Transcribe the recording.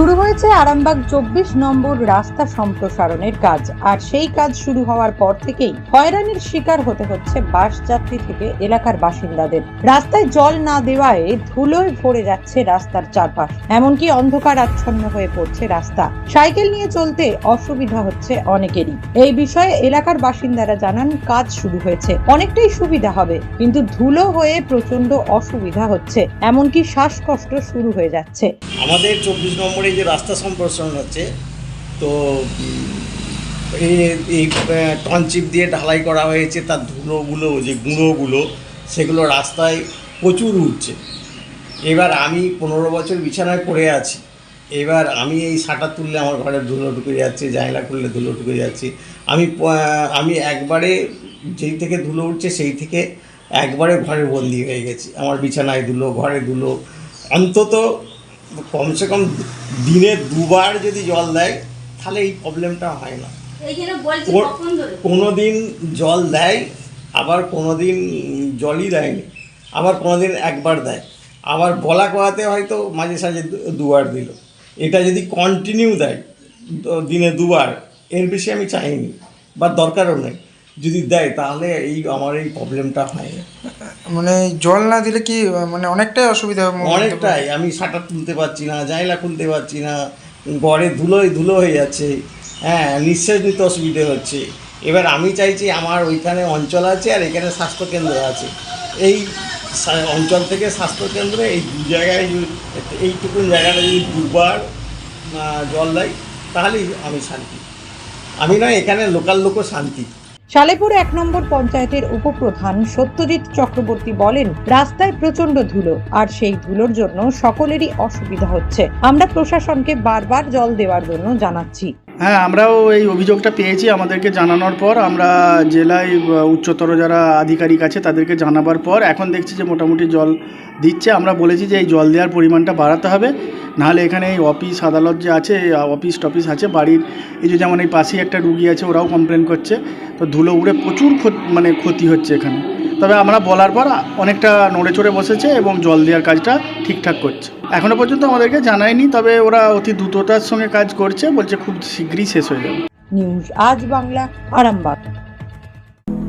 শুরু হয়েছে আরামবাগ চব্বিশ নম্বর রাস্তা সম্প্রসারণের কাজ। আর সেই কাজ শুরু হওয়ার পর থেকেই হয়রানির শিকার হতে হচ্ছে বাস যাত্রী থেকে এলাকার বাসিন্দাদের। রাস্তায় জল না দেওয়ায় ধুলোয় ভরে যাচ্ছে রাস্তার চারপাশ। এমনকি অন্ধকার আচ্ছন্ন হয়ে পড়ছে রাস্তা। সাইকেল নিয়ে চলতে অসুবিধা হচ্ছে অনেকেরই। এই বিষয়ে এলাকার বাসিন্দারা জানান, কাজ শুরু হয়েছে। অনেকটাই সুবিধা হবে, কিন্তু ধুলো হয়ে প্রচণ্ড অসুবিধা হচ্ছে। এমনকি শ্বাসকষ্ট শুরু হয়ে যাচ্ছে। আমাদের চব্বিশ নম্বরে যে রাস্তা সম্প্রসারণ হচ্ছে, তো এই এই টনচিপ দিয়ে ঢালাই করা হয়েছে, তার ধুলোগুলো, যে গুঁড়োগুলো, সেগুলো রাস্তায় প্রচুর উঠছে। এবার আমি পনেরো বছর বিছানায় পড়ে আছি। এবার আমি এই সাঁটা তুললে আমার ঘরে ধুলো ঢুকে যাচ্ছে, জানলা খুললে ধুলো ঢুকে যাচ্ছে। আমি আমি একবারে যেই থেকে ধুলো উঠছে, সেই থেকে একবারে ঘরে বন্দি হয়ে গেছি। আমার বিছানায় ধুলো, ঘরে ধুলো। অন্তত কমসে কম দিনে দুবার যদি জল দেয় তাহলে এই প্রবলেমটা হয় না। কোনো দিন জল দেয় আবার কোনো দিন জলই দেয়নি আবার কোনো দিন একবার দেয়। আবার বলা করাতে হয়তো মাঝে সাঝে দুবার দিল। এটা যদি কন্টিনিউ দেয় দিনে দুবার এর বেশি আমি চাইনি বা দরকারও নেই। যদি দেয় তাহলে এই আমার এই প্রবলেমটা হয় না। মানে জল না দিলে কি মানে অনেকটাই অসুবিধা হবে অনেকটাই, আমি শাটার তুলতে পারছি না জানলা খুলতে পারছি না ঘরে ধুলোয় ধুলো হয়ে যাচ্ছে। হ্যাঁ নিঃশ্বাস নিতে অসুবিধে হচ্ছে। এবার আমি চাইছি আমার ওইখানে অঞ্চল আছে আর এখানে স্বাস্থ্যকেন্দ্র আছে। এই অঞ্চল থেকে স্বাস্থ্যকেন্দ্রে এই দু জায়গায় এইটুকুন জায়গাটা যদি দুবার জল দেয়, তাহলেই আমি শান্তি। আমি নয়, এখানে লোকাল লোকও শান্তি। সালেপুর এক নম্বর পঞ্চায়েতের উপপ্রধান সত্যজিৎ চক্রবর্তী বলেন, রাস্তায় প্রচণ্ড ধুলো, আর সেই ধুলোর জন্য সকলেরই অসুবিধা হচ্ছে। আমরা প্রশাসনকে বারবার জল দেওয়ার জন্য জানাচ্ছি। হ্যাঁ আমরাও এই অভিযোগটা পেয়েছি আমাদেরকে জানানোর পর। আমরা জেলায় উচ্চতর যারা আধিকারিক আছে তাদেরকে জানাবার পর এখন দেখছি যে মোটামুটি জল দিচ্ছে। আমরা বলেছি যে এই জল দেওয়ার পরিমাণটা বাড়াতে হবে। নাহলে এখানে এই অফিস আদালত যে আছে, অফিস টফিস আছে, বাড়ির এই যে যেমন এই পাশেই একটা রুগী আছে, ওরাও কমপ্লেন করছে। তো ধুলো উড়ে প্রচুর মানে ক্ষতি হচ্ছে এখানে। তবে আমরা বলার পর অনেকটা নড়ে চড়ে বসেছে এবং জল দেওয়ার কাজটা ঠিকঠাক করছে। এখনও পর্যন্ত আমাদেরকে জানায়নি, তবে ওরা অতি দ্রুততার সঙ্গে কাজ করছে, বলছে খুব শীঘ্রই শেষ হয়ে যাবে। নিউজ আজ বাংলা, আরামবাগ।